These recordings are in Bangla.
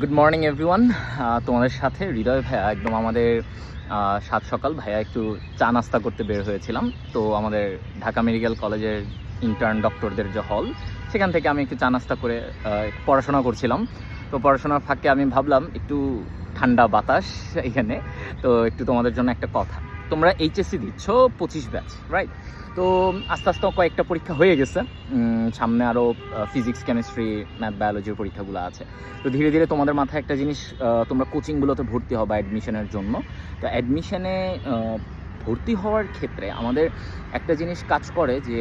গুড মর্নিং এভরিওয়ান তোমাদের সাথে হৃদয় ভাইয়া একদম আমাদের সাত সকাল ভাইয়া একটু চা নাস্তা করতে বের হয়েছিলাম। তো আমাদের ঢাকা মেডিকেল কলেজের ইন্টার্ন ডক্টরদের যে হল সেখান থেকে আমি একটু চা নাস্তা করে পড়াশোনা করছিলাম। তো পড়াশোনার ফাঁকে আমি ভাবলাম একটু ঠান্ডা বাতাস এখানে। তো একটু তোমাদের জন্য একটা কথা। তোমরা এইচএসসি দিচ্ছ পঁচিশ ব্যাচ রাইট তো আস্তে আস্তে কয়েকটা পরীক্ষা হয়ে গেছে। সামনে আরও ফিজিক্স কেমিস্ট্রি ম্যাথ বায়োলজির পরীক্ষাগুলো আছে। তো ধীরে ধীরে তোমাদের মাথায় একটা জিনিস তোমরা কোচিংগুলোতে ভর্তি হবা অ্যাডমিশনের জন্য। তো অ্যাডমিশনে ভর্তি হওয়ার ক্ষেত্রে আমাদের একটা জিনিস কাজ করে যে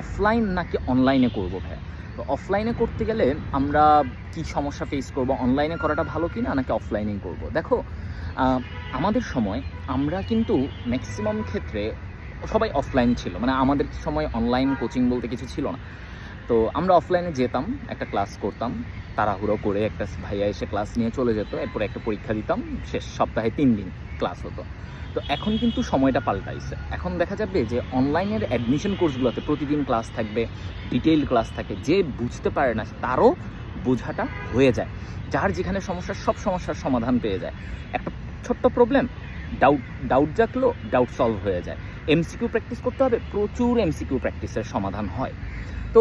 অফলাইন নাকি অনলাইনে করব ভাইয়া অফলাইনে করতে গেলে আমরা কি সমস্যা ফেস করব? অনলাইনে করাটা ভালো কি না নাকি অফলাইনেই করব? দেখো আমাদের সময় আমরা কিন্তু ম্যাক্সিমাম ক্ষেত্রে সবাই অফলাইন ছিল। মানে আমাদের সময় অনলাইন কোচিং বলতে কিছু ছিল না। তো আমরা অফলাইনে যেতাম, একটা ক্লাস করতাম, তাড়াহুড়ো করে একটা ভাইয়া এসে ক্লাস নিয়ে চলে যেত, এরপর একটা পরীক্ষা দিতাম, শেষ সপ্তাহে তিন দিন ক্লাস হতো। তো এখন কিন্তু সময়টা পাল্টাইছে। এখন দেখা যাবে যে অনলাইনের অ্যাডমিশন কোর্সগুলোতে প্রতিদিন ক্লাস থাকবে ডিটেইল ক্লাস থাকে, যে বুঝতে পারে না তারও বোঝাটা হয়ে যায়। যার যেখানে সমস্যা, সব সমস্যার সমাধান পেয়ে যায়। একটা ছোট্ট প্রবলেম ডাউট ডাউট জাগলো ডাউট সলভ হয়ে যায়। এমসিকিউ প্র্যাকটিস করতে হবে, প্রচুর এমসিকিউ প্র্যাকটিসের সমাধান হয়। তো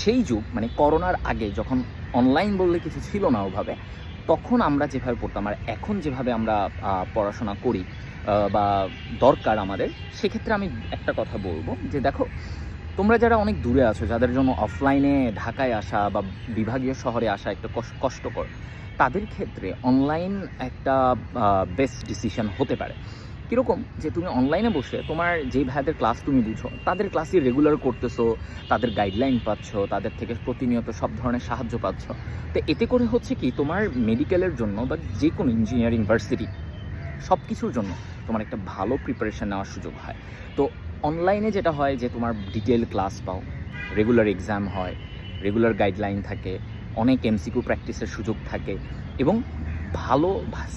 সেই যুগ মানে করোনার আগে যখন অনলাইন বললে কিছু ছিল না ওভাবে তখন আমরা যেভাবে পড়তাম, আর এখন যেভাবে আমরা পড়াশোনা করি বা দরকার আমাদের, সেক্ষেত্রে আমি একটা কথা বলব যে দেখো, তোমরা যারা অনেক দূরে আছো, যাদের জন্য অফলাইনে ঢাকায় আসা বা বিভাগীয় শহরে আসা একটা কষ- কষ্টকর, তাদের ক্ষেত্রে অনলাইন একটা বেস্ট ডিসিশন হতে পারে। কীরকম? যে তুমি অনলাইনে বসে তোমার যেই ভাইদের ক্লাস তুমি বুঝো, তাদের ক্লাসই রেগুলার করতেছো, তাদের গাইডলাইন পাচ্ছ, তাদের থেকে প্রতিনিয়ত সব ধরনের সাহায্য পাচ্ছ। তো এতে করে হচ্ছে কি, তোমার মেডিকেলের জন্য বা যে কোনো ইঞ্জিনিয়ারিং ভার্সিটি সব কিছুর জন্য তোমার একটা ভালো প্রিপারেশন নেওয়ার সুযোগ হয়। তো অনলাইনে যেটা হয় যে তোমার ডিটেল ক্লাস পাও রেগুলার এক্সাম হয় রেগুলার গাইডলাইন থাকে, অনেক এমসিকিউ প্র্যাকটিসের সুযোগ থাকে এবং ভালো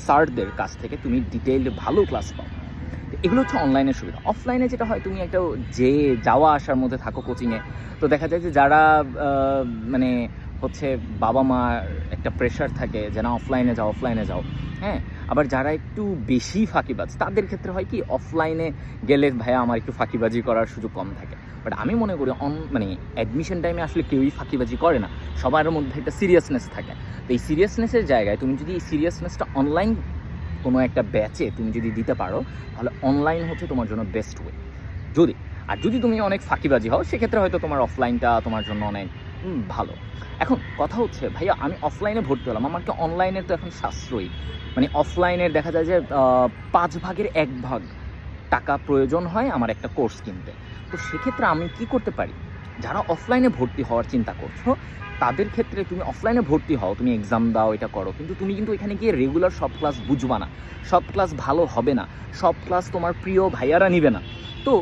স্যারদের কাছ থেকে তুমি ডিটেইলড ভালো ক্লাস পাও। এগুলো হচ্ছে অনলাইনের সুবিধা। অফলাইনে যেটা হয়, তুমি একটা যে যাওয়া আসার মধ্যে থাকো কোচিংয়ে তো দেখা যায় যে যারা মানে হচ্ছে বাবা মার একটা প্রেশার থাকে যে না অফলাইনে যাও অফলাইনে যাও হ্যাঁ? আবার যারা একটু বেশি ফাঁকিবাজ, তাদের ক্ষেত্রে হয় কি অফলাইনে গেলে ভাইয়া আমার একটু ফাঁকিবাজি করার সুযোগ কম থাকে। বাট আমি মনে করি অন মানে অ্যাডমিশন টাইমে আসলে কেউই ফাঁকিবাজি করে না। সবার মধ্যে একটা সিরিয়াসনেস থাকে। তো এই সিরিয়াসনেসের জায়গায় তুমি যদি এই সিরিয়াসনেসটা অনলাইন কোনো একটা ব্যাচে তুমি যদি দিতে পারো, তাহলে অনলাইন হচ্ছে তোমার জন্য বেস্ট ওয়ে যদি, আর যদি তুমি অনেক ফাঁকিবাজি হও, সেক্ষেত্রে হয়তো তোমার অফলাইনটা তোমার জন্য অনেক ভালো। এখন কথা হচ্ছে, ভাইয়া, আমি অফলাইনে ভর্তি হলাম, আমার কি অনলাইনের তো এখন সাশ্রয়ী? মানে অফলাইনের দেখা যায় যে পাঁচ ভাগের এক ভাগ টাকা প্রয়োজন হয় আমার একটা কোর্স কিনতে। তো সেক্ষেত্রে আমি কি করতে পারি? যারা অফলাইনে ভর্তি হওয়ার চিন্তা করছ, তাদের ক্ষেত্রে তুমি অফলাইনে ভর্তি হও, তুমি এক্সাম দাও, এটা করো। কিন্তু তুমি কিন্তু এখানে গিয়ে রেগুলার সব ক্লাস বুঝবা না। সব ক্লাস ভালো হবে না। সব ক্লাস তোমার প্রিয় ভাইয়ারা নিবে না। তো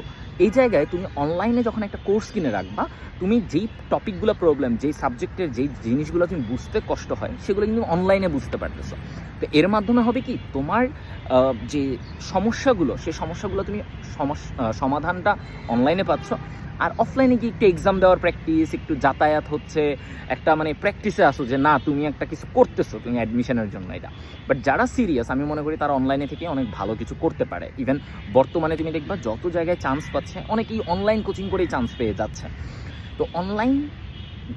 এই জায়গায় তুমি অনলাইনে যখন একটা কোর্স কিনে রাখবা, তুমি যেই টপিকগুলো প্রবলেম যেই সাবজেক্টের যেই জিনিসগুলো তুমি বুঝতে কষ্ট হয়, সেগুলো কিন্তু অনলাইনে বুঝতে পারতেছো। তো এর মাধ্যমে হবে কি? তোমার যে সমস্যাগুলো, সেই সমস্যাগুলো তুমি সমাধানটা অনলাইনে পাচ্ছ। আর অফলাইনে গিয়ে একটু এক্সাম দেওয়ার প্র্যাকটিস একটু যাতায়াত হচ্ছে, একটা মানে প্র্যাকটিসে আসো যে, না, তুমি একটা কিছু করতেছো, তুমি অ্যাডমিশনের জন্য এটা। বাট যারা সিরিয়াস আমি মনে করি তারা অনলাইনে থেকে অনেক ভালো কিছু করতে পারে। ইভেন বর্তমানে তুমি দেখবা যত জায়গায় চান্স পাচ্ছে, অনেকেই অনলাইন কোচিং করেই চান্স পেয়ে যাচ্ছে। তো অনলাইন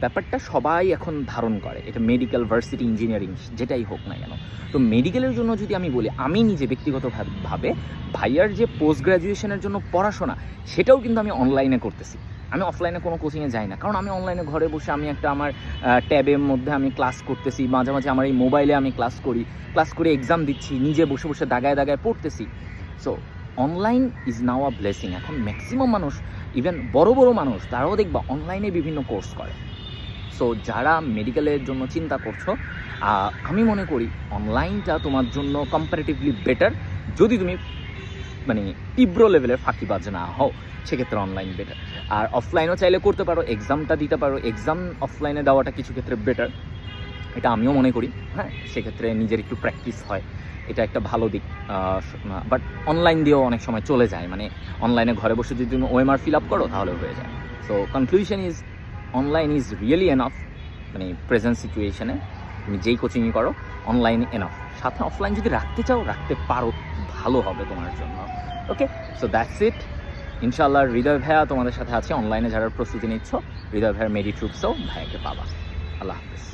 ব্যাপারটা সবাই এখন ধারণ করে। এটা মেডিকেল ভার্সিটি ইঞ্জিনিয়ারিং যেটাই হোক না কেন। তো মেডিকেলের জন্য যদি আমি বলি, আমি নিজে ব্যক্তিগতভাবে ভাইয়ার যে পোস্ট গ্র্যাজুয়েশনের জন্য পড়াশোনা, সেটাও কিন্তু আমি অনলাইনে করতেছি। আমি অফলাইনে কোনো কোচিংয়ে যাই না। কারণ আমি অনলাইনে ঘরে বসে আমি একটা আমার ট্যাবের মধ্যে আমি ক্লাস করতেছি, মাঝে মাঝে আমার এই মোবাইলে আমি ক্লাস করি ক্লাস করে এক্সাম দিচ্ছি, নিজে বসে বসে দাগায় দাগায় পড়তেছি। So online is now a blessing এখন ম্যাক্সিমাম মানুষ ইভেন বড় বড় মানুষ, তারাও দেখবা অনলাইনে বিভিন্ন কোর্স করে। সো যারা মেডিকেলের জন্য চিন্তা করছ আমি মনে করি অনলাইনটা তোমার জন্য কম্পারেটিভলি বেটার যদি তুমি মানে তীব্র লেভেলের ফাঁকিবাজ না হও, সেক্ষেত্রে অনলাইন বেটার আর অফলাইনও চাইলে করতে পারো এক্সামটা দিতে পারো। এক্সাম অফলাইনে দেওয়াটা কিছু ক্ষেত্রে বেটার এটা আমিও মনে করি হ্যাঁ? সেক্ষেত্রে নিজের একটু প্র্যাকটিস হয়। এটা একটা ভালো দিক। বাট অনলাইন দিয়েও অনেক সময় চলে যায়। মানে অনলাইনে ঘরে বসে যদি তুমি ওএমআর ফিল আপ করো, তাহলে হয়ে যায়। So conclusion is online is really enough মানে প্রেজেন্ট সিচুয়েশনে তুমি যেই কোচিংই করো অনলাইন এনাফ সাথে অফলাইন যদি রাখতে চাও, রাখতে পারো, ভালো হবে তোমার জন্য। ওকে সো দ্যাটস ইট ইনশাল্লাহ হৃদয় ভাইয়া তোমাদের সাথে আছে। অনলাইনে যারা প্রস্তুতি নিচ্ছ, হৃদয় ভাইয়ার মেডি ট্রুপসও ভাইয়াকে পাবা। আল্লাহ হাফিজ।